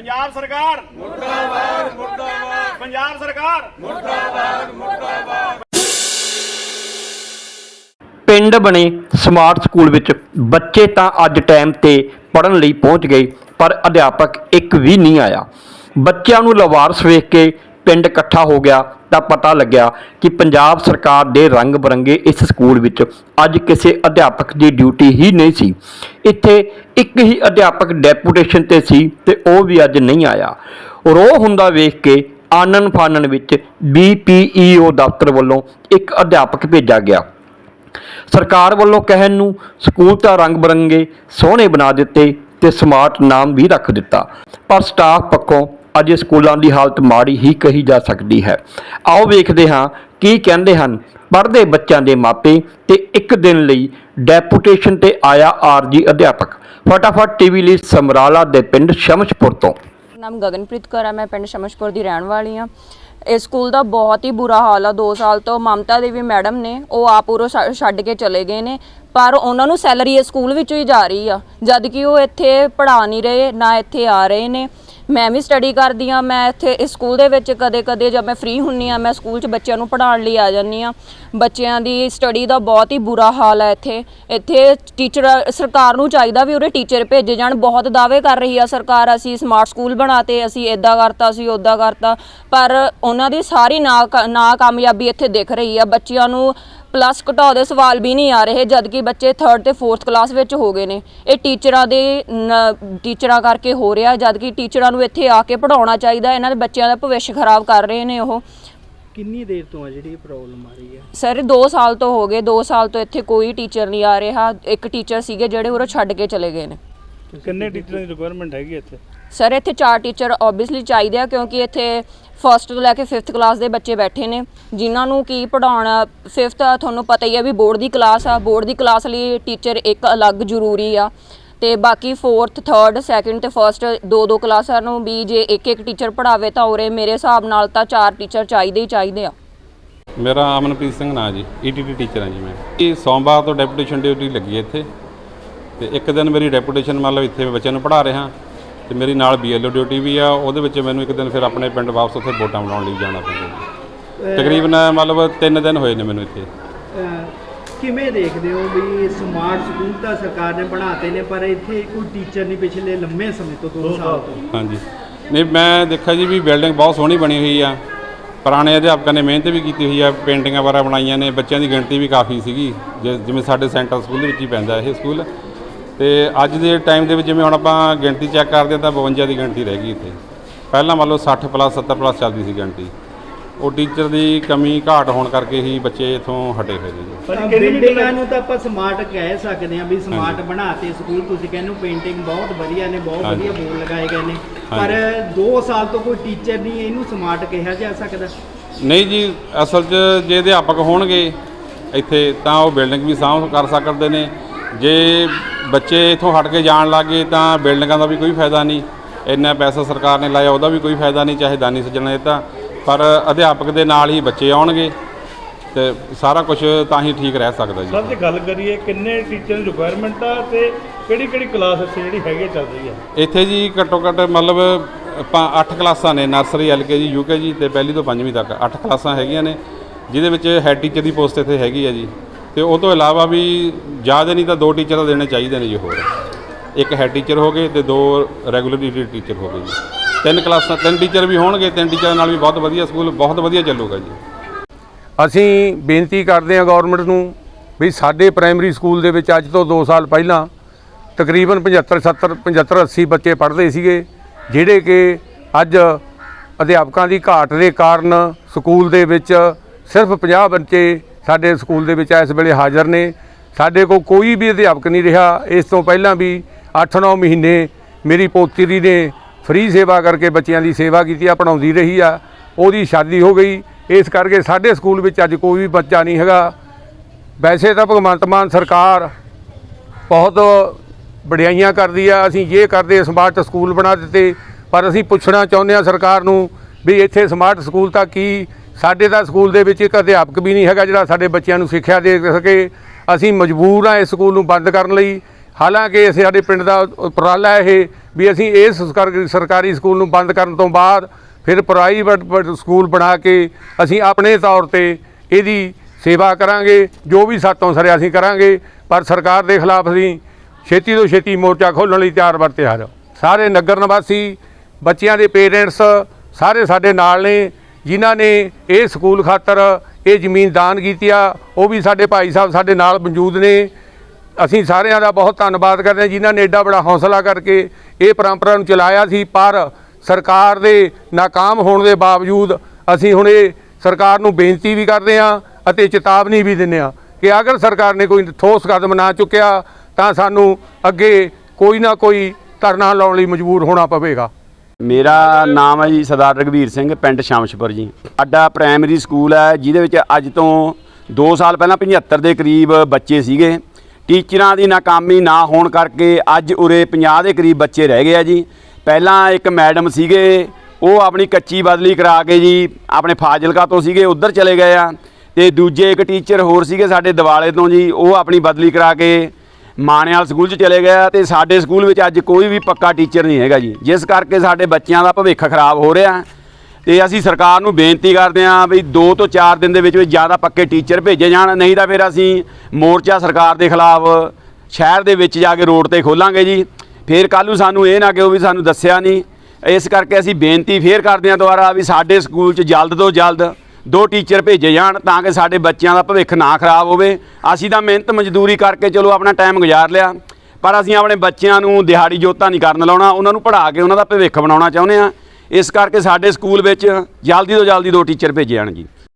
ਪੰਜਾਬ ਸਰਕਾਰ। ਮੁਰਦਾਬਾਦ ਮੁਰਦਾਬਾਦ। ਪੰਜਾਬ ਸਰਕਾਰ। ਪਿੰਡ ਬਣੇ ਸਮਾਰਟ ਸਕੂਲ ਵਿੱਚ ਬੱਚੇ ਤਾਂ ਅੱਜ ਟਾਈਮ ਤੇ ਪੜਨ ਲਈ ਪਹੁੰਚ ਗਏ ਪਰ ਅਧਿਆਪਕ ਇੱਕ ਵੀ ਨਹੀਂ ਆਇਆ। ਬੱਚਿਆਂ ਨੂੰ ਲਵਾਰਸ ਵੇਖ ਕੇ ਪਿੰਡ ਇਕੱਠਾ ਹੋ ਗਿਆ ਤਾਂ ਪਤਾ ਲੱਗਿਆ ਕਿ ਪੰਜਾਬ ਸਰਕਾਰ ਦੇ ਰੰਗ ਬਰੰਗੇ ਇਸ ਸਕੂਲ ਵਿੱਚ ਅੱਜ ਕਿਸੇ ਅਧਿਆਪਕ ਦੀ ਡਿਊਟੀ ਹੀ ਨਹੀਂ ਸੀ। ਇੱਥੇ ਇੱਕ ਹੀ ਅਧਿਆਪਕ ਡੈਪੂਟੇਸ਼ਨ ਤੇ ਸੀ ਤੇ ਉਹ ਵੀ ਅੱਜ ਨਹੀਂ ਆਇਆ। ਰੋਹ ਹੁੰਦਾ ਵੇਖ ਕੇ ਆਨਨ ਫਾਨਨ ਵਿੱਚ BPEO ਦਫ਼ਤਰ ਵੱਲੋਂ ਇੱਕ ਅਧਿਆਪਕ ਭੇਜਿਆ ਗਿਆ। ਸਰਕਾਰ ਵੱਲੋਂ ਕਹਿਣ ਨੂੰ ਸਕੂਲ ਤਾਂ ਰੰਗ ਬਰੰਗੇ, ਸੋਹਣੇ ਬਣਾ ਦਿੱਤੇ ਤੇ ਸਮਾਰਟ ਨਾਮ ਵੀ ਰੱਖ ਦਿੱਤਾ। ਪਰ ਸਟਾਫ ਪੱਖੋਂ ਅਜੇ ਸਕੂਲਾਂ ਦੀ ਹਾਲਤ ਮਾੜੀ ਹੀ ਕਹੀ ਜਾ ਸਕਦੀ ਹੈ। ਆਓ ਵੇਖਦੇ ਹਾਂ ਕੀ ਕਹਿੰਦੇ ਹਨ ਪੜ੍ਹਦੇ ਬੱਚਿਆਂ ਦੇ ਮਾਪੇ ਤੇ ਇੱਕ ਦਿਨ ਲਈ ਡੈਪੂਟੇਸ਼ਨ ਤੇ ਆਇਆ ਆਰਜੀ ਅਧਿਆਪਕ। ਫਟਾਫਟ ਟੀਵੀ ਲਈ ਸਮਰਾਲਾ ਦੇ ਪਿੰਡ ਸ਼ਮਸ਼ਪੁਰ ਤੋਂ। ਨਾਮ ਗਗਨਪ੍ਰੀਤ ਕੌਰ ਹੈ, ਮੈਂ ਪਿੰਡ ਸ਼ਮਸ਼ਪੁਰ ਦੀ ਰਹਿਣ ਵਾਲੀ ਹਾਂ। ਇਸ ਸਕੂਲ ਦਾ ਬਹੁਤ ਹੀ ਬੁਰਾ ਹਾਲ ਆ 2 ਸਾਲ ਤੋਂ ਮਮਤਾ ਦੇਵੀ ਮੈਡਮ ਨੇ, ਉਹ ਆਪ ਉਰੋਂ ਛੱਡ- ਛੱਡ ਕੇ ਚਲੇ ਗਏ ਨੇ, ਪਰ ਉਹਨਾਂ ਨੂੰ ਸੈਲਰੀ ਇਸ ਸਕੂਲ ਵਿੱਚੋਂ ਹੀ ਜਾ ਰਹੀ ਆ ਜਦ ਕਿ ਉਹ ਇੱਥੇ ਪੜ੍ਹਾ ਨਹੀਂ ਰਹੇ, ਨਾ ਇੱਥੇ ਆ ਰਹੇ ਨੇ। ਮੈਂ ਵੀ ਸਟੱਡੀ ਕਰਦੀ ਆ ਮੈਂ ਇੱਥੇ ਇਸ ਸਕੂਲ ਦੇ ਵਿੱਚ ਕਦੇ-ਕਦੇ ਜਦ ਮੈਂ ਫ੍ਰੀ ਹੁੰਨੀ ਆ ਮੈਂ ਸਕੂਲ 'ਚ ਬੱਚਿਆਂ ਨੂੰ ਪੜ੍ਹਾਉਣ ਲਈ ਆ ਜਾਂਦੀ ਆ ਬੱਚਿਆਂ ਦੀ ਸਟੱਡੀ ਦਾ ਬਹੁਤ ਹੀ ਬੁਰਾ ਹਾਲ ਹੈ ਇੱਥੇ। ਇੱਥੇ ਟੀਚਰ ਸਰਕਾਰ ਨੂੰ ਚਾਹੀਦਾ ਵੀ ਉਰੇ ਟੀਚਰ ਭੇਜੇ ਜਾਣ, ਬਹੁਤ ਦਾਅਵੇ ਕਰ ਰਹੀ ਆ ਸਰਕਾਰ, ਅਸੀਂ ਸਮਾਰਟ ਸਕੂਲ ਬਣਾਤੇ, ਅਸੀਂ ਇਦਾਂ ਕਰਤਾ, ਅਸੀਂ ਉਦਾਂ ਕਰਤਾ। ਪਰ ਉਹਨਾਂ ਦੀ ਸਾਰੀ ਨਾ ਨਾ ਕਾਮਯਾਬੀ ਇੱਥੇ ਦਿਖ ਰਹੀ ਆ, ਬੱਚਿਆਂ ਨੂੰ ਪਲੱਸ ਘਟਾਓ ਦੇ ਸਵਾਲ ਵੀ ਨਹੀਂ ਆ ਰਹੇ ਜਦ ਕਿ ਬੱਚੇ 3rd ਤੇ 4th ਕਲਾਸ ਵਿੱਚ ਹੋ ਗਏ ਨੇ। ਇਹ ਟੀਚਰਾਂ ਦੇ ਟੀਚਰਾਂ ਕਰਕੇ ਹੋ ਰਿਹਾ ਜਦ ਕਿ ਟੀਚਰਾਂ ਨੂੰ ਇੱਥੇ ਆ ਕੇ ਪੜਾਉਣਾ ਚਾਹੀਦਾ ਇਹਨਾਂ ਦੇ ਬੱਚਿਆਂ ਦਾ ਭਵਿੱਖ ਖਰਾਬ ਕਰ ਰਹੇ ਨੇ ਉਹ। ਕਿੰਨੀ ਦੇਰ ਤੋਂ ਆ ਜਿਹੜੀ ਇਹ ਪ੍ਰੋਬਲਮ ਆ ਰਹੀ ਹੈ? ਸਰ 2 ਸਾਲ ਤੋਂ ਹੋ ਗਏ 2 ਸਾਲ ਤੋਂ ਇੱਥੇ ਕੋਈ ਟੀਚਰ ਨਹੀਂ ਆ ਰਿਹਾ। ਇੱਕ ਟੀਚਰ ਸੀਗੇ ਜਿਹੜੇ ਉਰੋਂ ਛੱਡ ਕੇ ਚਲੇ ਗਏ ਨੇ। ਕਿੰਨੇ ਟੀਚਰਾਂ ਦੀ ਰਿਕੁਆਇਰਮੈਂਟ ਹੈਗੀ ਇੱਥੇ? ਸਰ ਇੱਥੇ ਚਾਰ ਟੀਚਰ ਆਬਵੀਅਸਲੀ ਚਾਹੀਦੇ ਆ ਕਿਉਂਕਿ ਇੱਥੇ ਫਸਟ ਤੋਂ ਲੈ ਕੇ 5th ਕਲਾਸ ਦੇ ਬੱਚੇ ਬੈਠੇ ਨੇ, ਜਿਨ੍ਹਾਂ ਨੂੰ ਕੀ ਪੜਾਉਣਾ 5th ਤੁਹਾਨੂੰ ਪਤਾ ਹੀ ਆ ਵੀ ਬੋਰਡ ਦੀ ਕਲਾਸ ਆ ਬੋਰਡ ਦੀ ਕਲਾਸ ਲਈ ਟੀਚਰ ਇੱਕ ਅਲੱਗ ਜ਼ਰੂਰੀ ਆ। ਤੇ ਬਾਕੀ 4th 3rd 2nd ਤੇ 1st ਦੋ ਦੋ ਕਲਾਸਾਂ ਨੂੰ ਵੀ ਜੇ ਇੱਕ ਇੱਕ ਟੀਚਰ ਪੜਾਵੇ ਤਾਂ ਉਰੇ ਮੇਰੇ ਹਿਸਾਬ ਨਾਲ ਤਾਂ ਚਾਰ ਟੀਚਰ ਚਾਹੀਦੇ ਹੀ ਚਾਹੀਦੇ ਆ। ਮੇਰਾ ਅਮਨਪ੍ਰੀਤ ਸਿੰਘ ਨਾਂ ਜੀ ਈਟੀਟੀ ਟੀਚਰ ਹਾਂ ਜੀ ਮੈਂ। ਇਹ ਸੋਮਵਾਰ ਤੋਂ ਡੈਪੂਟੇਸ਼ਨ ਡਿਊਟੀ ਲੱਗੀ ਹੈ ਇੱਥੇ, ਤੇ ਇੱਕ ਦਿਨ ਮੇਰੀ ਡੈਪੂਟੇਸ਼ਨ ਮਤਲਬ ਇੱਥੇ ਬੱਚਿਆਂ ਨੂੰ ਪੜ੍ਹਾ ਰਿਹਾ। ਤੇ ਮੇਰੀ ਨਾਲ ਬੀਐਲਓ ਡਿਊਟੀ ਵੀ ਆ ਉਹਦੇ ਵਿੱਚ ਮੈਨੂੰ ਇੱਕ ਦਿਨ ਫਿਰ ਆਪਣੇ ਪਿੰਡ ਵਾਪਸ ਉੱਥੇ ਵੋਟਾਂ ਬਣਾਉਣ ਲਈ ਜਾਣਾ ਪੈਂਦਾ ਤਕਰੀਬਨ ਮਤਲਬ 3 ਦਿਨ ਹੋਏ ਨੇ ਮੈਨੂੰ ਇੱਥੇ। ਕਿਵੇਂ ਦੇਖਦੇ ਹੋ ਵੀ ਸਮਾਰਟ ਸਕੂਲ ਤਾਂ ਸਰਕਾਰ ਨੇ ਬਣਾਤੇ ਨੇ ਪਰ ਇੱਥੇ ਕੋਈ ਟੀਚਰ ਨਹੀਂ ਪਿਛਲੇ ਲੰਮੇ ਸਮੇਂ ਤੋਂ 2 ਸਾਲ ਤੋਂ? ਹਾਂਜੀ। ਨਹੀਂ ਮੈਂ ਦੇਖਿਆ ਜੀ ਵੀ ਬਿਲਡਿੰਗ ਬਹੁਤ ਸੋਹਣੀ ਬਣੀ ਹੋਈ ਆ। ਪੁਰਾਣੇ ਅਧਿਆਪਕਾਂ ਨੇ ਮਿਹਨਤ ਵੀ ਕੀਤੀ ਹੋਈ ਆ ਪੇਂਟਿੰਗਾਂ ਵਗੈਰਾ ਬਣਾਈਆਂ ਨੇ ਬੱਚਿਆਂ ਦੀ ਗਿਣਤੀ ਵੀ ਕਾਫੀ ਸੀਗੀ। ਜਿਵੇਂ ਸਾਡੇ ਸੈਂਟਰ ਸਕੂਲ ਦੇ ਵਿੱਚ ਹੀ ਪੈਂਦਾ ਇਹ ਸਕੂਲ। ਤੇ ਅੱਜ ਦੇ ਟਾਈਮ ਦੇ ਵਿੱਚ ਜਿਵੇਂ ਹੁਣ ਆਪਾਂ ਗਿਣਤੀ ਚੈੱਕ ਕਰਦੇ ਹਾਂ ਤਾਂ 52 ਦੀ ਗਿਣਤੀ ਰਹਿ ਗਈ ਇੱਥੇ। ਪਹਿਲਾਂ ਮੰਨ ਲਓ 60 ਪਲੱਸ 70 ਪਲੱਸ ਚੱਲਦੀ ਸੀ ਗਿਣਤੀ। ਉਹ ਟੀਚਰ ਦੀ ਕਮੀ ਘਾਟ ਹੋਣ ਕਰਕੇ ਹੀ ਬੱਚੇ ਇਥੋਂ ਹਟੇ ਹੋਏ ਨੇ ਜੀ। ਬਿਲਡਿੰਗਾਂ ਨੂੰ ਤਾਂ ਆਪਾਂ ਸਮਾਰਟ ਕਹਿ ਸਕਦੇ ਹਾਂ ਵੀ ਸਮਾਰਟ ਬਣਾਤੇ ਸਕੂਲ। ਤੁਸੀਂ ਕਹਿੰਦੇ ਹੋ ਪੇਂਟਿੰਗ ਬਹੁਤ ਵਧੀਆ ਨੇ ਬਹੁਤ। ਵਧੀਆ ਬੋਰਡ ਲਗਾਏ ਗਏ ਨੇ। ਪਰ 2 ਸਾਲ ਤੋਂ ਕੋਈ ਟੀਚਰ ਨਹੀਂ ਇਹਨੂੰ ਸਮਾਰਟ ਕਿਹਾ ਜਾ ਸਕਦਾ। ਨਹੀਂ ਜੀ ਅਸਲ 'ਚ ਜੇ ਅਧਿਆਪਕ ਹੋਣਗੇ ਇੱਥੇ ਤਾਂ ਉਹ ਬਿਲਡਿੰਗ ਵੀ ਸਾਂਭ ਕਰ ਸਕਦੇ ਨੇ। ਜੇ ਬੱਚੇ ਇਥੋਂ ਹਟ ਕੇ ਜਾਣ ਲੱਗੇ ਤਾਂ ਬਿਲਡਿੰਗਾਂ ਦਾ ਵੀ ਕੋਈ ਫਾਇਦਾ ਨਹੀਂ। ਇੰਨਾ ਪੈਸਾ ਸਰਕਾਰ ਨੇ ਲਾਇਆ ਉਹਦਾ ਵੀ ਕੋਈ ਫਾਇਦਾ ਨਹੀਂ ਚਾਹੇ ਦਾਨੀ ਸੱਜਣਾ ਦਿੱਤਾ। ਪਰ ਅਧਿਆਪਕ ਦੇ ਨਾਲ ਹੀ ਬੱਚੇ ਆਉਣਗੇ ਤੇ ਸਾਰਾ ਕੁਝ ਤਾਂ ਹੀ ਠੀਕ ਰਹਿ ਸਕਦਾ ਜੀ। ਸਰ ਜੇ ਗੱਲ ਕਰੀਏ ਕਿੰਨੇ ਟੀਚਰ ਦੀ ਰਿਕੁਆਇਰਮੈਂਟ ਆ ਤੇ ਕਿਹੜੀ ਕਿਹੜੀ ਕਲਾਸ ਇੱਥੇ ਜਿਹੜੀ ਹੈਗੀ ਆ ਚੱਲ ਰਹੀ ਆ? ਇੱਥੇ ਜੀ ਘੱਟੋ ਘੱਟ ਮਤਲਬ ਆਪਾਂ 8 ਕਲਾਸਾਂ ਨੇ ਨਰਸਰੀ ਐਲਕੇਜੀ ਯੂਕੇਜੀ ਤੇ ਪਹਿਲੀ ਤੋਂ ਪੰਜਵੀਂ ਤੱਕ 8 ਕਲਾਸਾਂ ਹੈਗੀਆਂ ਨੇ ਜਿਹਦੇ ਵਿੱਚ ਹੈੱਡ ਟੀਚਰ ਦੀ ਪੋਸਟ ਇੱਥੇ ਹੈਗੀ ਆ ਜੀ। ਤੇ ਉਹ ਤੋਂ ਇਲਾਵਾ ਵੀ ਜ਼ਿਆਦਾ ਨਹੀਂ ਤਾਂ ਦੋ ਟੀਚਰ ਦੇਣੇ ਚਾਹੀਦੇ ਨੇ ਜੀ ਹੋਰ। ਇੱਕ ਹੈੱਡ ਟੀਚਰ ਹੋ ਗਏ ਤੇ ਦੋ ਰੈਗੂਲਰ ਟੀਚਰ ਹੋ ਗਏ ਜੀ। ਤਿੰਨ ਕਲਾਸਾਂ, ਤਿੰਨ ਟੀਚਰ ਵੀ ਹੋਣਗੇ, ਤਿੰਨ ਟੀਚਰਾਂ ਨਾਲ ਵੀ ਬਹੁਤ ਵਧੀਆ ਸਕੂਲ, ਬਹੁਤ ਵਧੀਆ ਚੱਲੂਗਾ ਜੀ। ਅਸੀਂ ਬੇਨਤੀ ਕਰਦੇ ਹਾਂ ਗਵਰਨਮੈਂਟ ਨੂੰ ਵੀ ਸਾਡੇ ਪ੍ਰਾਇਮਰੀ ਸਕੂਲ ਦੇ ਵਿੱਚ ਅੱਜ ਤੋਂ 2 ਸਾਲ ਪਹਿਲਾਂ ਤਕਰੀਬਨ 75 70 75 80 ਬੱਚੇ ਪੜ੍ਹਦੇ ਸੀਗੇ, ਜਿਹੜੇ ਕਿ ਅੱਜ ਅਧਿਆਪਕਾਂ ਦੀ ਘਾਟ ਦੇ ਕਾਰਨ ਸਕੂਲ ਦੇ ਵਿੱਚ ਸਿਰਫ 50 ਬੱਚੇ ਸਾਡੇ ਸਕੂਲ ਦੇ ਵਿੱਚ ਇਸ ਵੇਲੇ ਹਾਜ਼ਰ ਨੇ। ਸਾਡੇ ਕੋਲ ਕੋਈ ਵੀ ਅਧਿਆਪਕ ਨਹੀਂ ਰਿਹਾ। ਇਸ ਤੋਂ ਪਹਿਲਾਂ ਵੀ 8-9 ਮਹੀਨੇ ਮੇਰੀ ਪੋਤਰੀ ਨੇ ਫ੍ਰੀ ਸੇਵਾ ਕਰਕੇ ਬੱਚਿਆਂ ਦੀ ਸੇਵਾ ਕੀਤੀ, ਆ ਪੜਾਉਂਦੀ ਰਹੀ ਆ। ਉਹਦੀ ਸ਼ਾਦੀ ਹੋ ਗਈ। ਇਸ ਕਰਕੇ ਸਾਡੇ ਸਕੂਲ ਵਿੱਚ ਅੱਜ ਕੋਈ ਵੀ ਬੱਚਾ ਨਹੀਂ ਹੈਗਾ। ਵੈਸੇ ਤਾਂ ਭਗਵੰਤ ਮਾਨ ਸਰਕਾਰ ਬਹੁਤ ਵਡਿਆਈਆਂ ਕਰਦੀ ਆ। ਅਸੀਂ ਇਹ ਕਰਦੇ ਸਮਾਰਟ ਸਕੂਲ ਬਣਾ ਦਿੱਤੇ, ਪਰ ਅਸੀਂ ਪੁੱਛਣਾ ਚਾਹੁੰਦੇ ਆ ਸਰਕਾਰ ਨੂੰ ਵੀ ਇੱਥੇ ਸਮਾਰਟ ਸਕੂਲ ਤਾਂ ਕੀ ਸਾਡੇ ਤਾਂ ਸਕੂਲ ਦੇ ਵਿੱਚ ਇੱਕ ਅਧਿਆਪਕ ਵੀ ਨਹੀਂ ਹੈਗਾ ਜਿਹੜਾ ਸਾਡੇ ਬੱਚਿਆਂ ਨੂੰ ਸਿੱਖਿਆ ਦੇ ਸਕੇ। ਅਸੀਂ ਮਜਬੂਰ ਆ ਇਸ ਸਕੂਲ ਨੂੰ ਬੰਦ ਕਰਨ ਲਈ। ਹਾਲਾਂਕਿ ਇਹ ਸਾਡੇ ਪਿੰਡ ਦਾ ਉਪਰਾਲਾ ਇਹ ਵੀ ਅਸੀਂ ਇਸ ਸਰਕਾਰੀ- ਸਰਕਾਰੀ ਸਕੂਲ ਨੂੰ ਬੰਦ ਕਰਨ ਤੋਂ ਬਾਅਦ ਫਿਰ ਪ੍ਰਾਈਵੇਟ ਸਕੂਲ ਬਣਾ ਕੇ ਅਸੀਂ ਆਪਣੇ ਤੌਰ ਤੇ ਇਹਦੀ ਸੇਵਾ ਕਰਾਂਗੇ, ਜੋ ਵੀ ਸਾਤੋਂ ਸਰਿਆ ਅਸੀਂ ਕਰਾਂਗੇ। ਪਰ ਸਰਕਾਰ ਦੇ ਖਿਲਾਫ ਅਸੀਂ ਛੇਤੀ ਤੋਂ ਛੇਤੀ ਮੋਰਚਾ ਖੋਲ੍ਹਣ ਲਈ ਤਿਆਰ ਬਰ ਤਿਆਰ ਸਾਰੇ ਨਗਰ ਨਿਵਾਸੀ, ਬੱਚਿਆਂ ਦੇ ਪੇਰੈਂਟਸ ਸਾਰੇ ਸਾਡੇ ਨਾਲ ਨੇ। ਜਿਨ੍ਹਾਂ ਨੇ ਇਹ ਸਕੂਲ ਖਾਤਰ ਇਹ ਜ਼ਮੀਨ ਦਾਨ ਕੀਤੀ ਆ, ਉਹ ਵੀ ਸਾਡੇ ਭਾਈ ਸਾਹਿਬ ਸਾਡੇ ਨਾਲ ਮੌਜੂਦ ਨੇ। ਅਸੀਂ ਸਾਰਿਆਂ ਦਾ ਬਹੁਤ ਧੰਨਵਾਦ ਕਰਦੇ ਹਾਂ ਜਿਨ੍ਹਾਂ ਨੇ ਐਡਾ ਬੜਾ ਹੌਸਲਾ ਕਰਕੇ ਇਹ ਪਰੰਪਰਾ ਨੂੰ ਚਲਾਇਆ ਸੀ, ਪਰ ਸਰਕਾਰ ਦੇ ਨਾਕਾਮ ਹੋਣ ਦੇ ਬਾਵਜੂਦ ਅਸੀਂ ਹੁਣ ਇਹ ਸਰਕਾਰ ਨੂੰ ਬੇਨਤੀ ਵੀ ਕਰਦੇ ਹਾਂ ਅਤੇ ਚੇਤਾਵਨੀ ਵੀ ਦਿੰਦੇ ਹਾਂ ਕਿ ਅਗਰ ਸਰਕਾਰ ਨੇ ਕੋਈ ਠੋਸ ਕਦਮ ਨਾ ਚੁੱਕਿਆ ਤਾਂ ਸਾਨੂੰ ਅੱਗੇ ਕੋਈ ਨਾ ਕੋਈ ਧਰਨਾ ਲਾਉਣ ਲਈ ਮਜਬੂਰ ਹੋਣਾ ਪਵੇਗਾ। ਮੇਰਾ ਨਾਮ ਹੈ ਜੀ ਸਰਦਾਰ ਰਗਵੀਰ ਸਿੰਘ, ਪਿੰਡ ਸ਼ਾਮਸ਼ਪੁਰ ਜੀ। ਸਾਡਾ ਪ੍ਰਾਇਮਰੀ ਸਕੂਲ ਹੈ, ਜਿਹਦੇ ਵਿੱਚ ਅੱਜ ਤੋਂ 2 ਸਾਲ ਪਹਿਲਾਂ 75 ਦੇ ਕਰੀਬ ਬੱਚੇ ਸੀਗੇ। ਟੀਚਰਾਂ ਦੀ ਨਾਕਾਮੀ ਨਾ ਹੋਣ ਕਰਕੇ ਅੱਜ ਉਰੇ 50 ਦੇ ਕਰੀਬ ਬੱਚੇ ਰਹਿ ਗਏ ਆ ਜੀ। ਪਹਿਲਾਂ ਇੱਕ ਮੈਡਮ ਸੀਗੇ, ਉਹ ਆਪਣੀ ਕੱਚੀ ਬਦਲੀ ਕਰਾ ਕੇ ਜੀ ਆਪਣੇ ਫਾਜ਼ਿਲਕਾ ਤੋਂ ਸੀਗੇ, ਉੱਧਰ ਚਲੇ ਗਏ ਆ। ਤੇ ਦੂਜੇ ਇੱਕ ਟੀਚਰ ਹੋਰ ਸੀਗੇ ਸਾਡੇ ਦਿਵਾਲੇ ਤੋਂ ਜੀ, ਉਹ ਆਪਣੀ ਬਦਲੀ ਕਰਾ ਕੇ ਮਾਣਿਆਲ ਸਕੂਲ 'ਚ ਚਲੇ ਗਿਆ ਤੇ ਸਾਡੇ ਸਕੂਲ ਵਿੱਚ ਅੱਜ ਕੋਈ ਵੀ ਪੱਕਾ ਟੀਚਰ ਨਹੀਂ ਹੈਗਾ ਜੀ। ਜਿਸ ਕਰਕੇ ਸਾਡੇ ਬੱਚਿਆਂ ਦਾ ਭਵਿੱਖ ਖਰਾਬ ਹੋ ਰਿਹਾ ਤੇ ਅਸੀਂ ਸਰਕਾਰ ਨੂੰ ਬੇਨਤੀ ਕਰਦੇ ਹਾਂ ਵੀ 2 ਤੋਂ 4 ਦਿਨ ਦੇ ਵਿੱਚ ਵਿੱਚ ਜ਼ਿਆਦਾ ਪੱਕੇ ਟੀਚਰ ਭੇਜੇ ਜਾਣ, ਨਹੀਂ ਤਾਂ ਫਿਰ ਅਸੀਂ ਮੋਰਚਾ ਸਰਕਾਰ ਦੇ ਖਿਲਾਫ ਸ਼ਹਿਰ ਦੇ ਵਿੱਚ ਜਾ ਕੇ ਰੋਡ ਤੇ ਖੋਲਾਂਗੇ ਜੀ। ਫਿਰ ਕੱਲ੍ਹ ਨੂੰ ਸਾਨੂੰ ਇਹ ਨਾ ਕਿਉਂ ਵੀ ਸਾਨੂੰ ਦੱਸਿਆ ਨਹੀਂ। ਇਸ ਕਰਕੇ ਅਸੀਂ ਬੇਨਤੀ ਫੇਰ ਕਰਦੇ ਹਾਂ ਦੁਬਾਰਾ ਵੀ ਸਾਡੇ ਸਕੂਲ 'ਚ ਜਲਦ ਤੋਂ ਜਲਦ ਦੋ ਟੀਚਰ ਭੇਜੇ ਜਾਣ ਤਾਂ ਕਿ ਸਾਡੇ ਬੱਚਿਆਂ ਦਾ ਭਵਿੱਖ ਨਾ ਖਰਾਬ ਹੋਵੇ। ਅਸੀਂ ਤਾਂ ਮਿਹਨਤ ਮਜ਼ਦੂਰੀ ਕਰਕੇ ਚਲੋ ਆਪਣਾ ਟਾਈਮ ਗੁਜ਼ਾਰ ਲਿਆ। ਪਰ ਅਸੀਂ ਆਪਣੇ ਬੱਚਿਆਂ ਨੂੰ ਦਿਹਾੜੀ ਜੋਤਾ ਨਹੀਂ ਕਰਨ ਲਾਉਣਾ। ਉਹਨਾਂ ਨੂੰ ਪੜ੍ਹਾ ਕੇ ਉਹਨਾਂ ਦਾ ਭਵਿੱਖ ਬਣਾਉਣਾ ਚਾਹੁੰਦੇ ਹਾਂ। ਇਸ ਕਰਕੇ ਸਾਡੇ ਸਕੂਲ ਵਿੱਚ ਜਲਦੀ ਤੋਂ ਜਲਦੀ ਦੋ ਟੀਚਰ ਭੇਜੇ ਜਾਣ ਜੀ।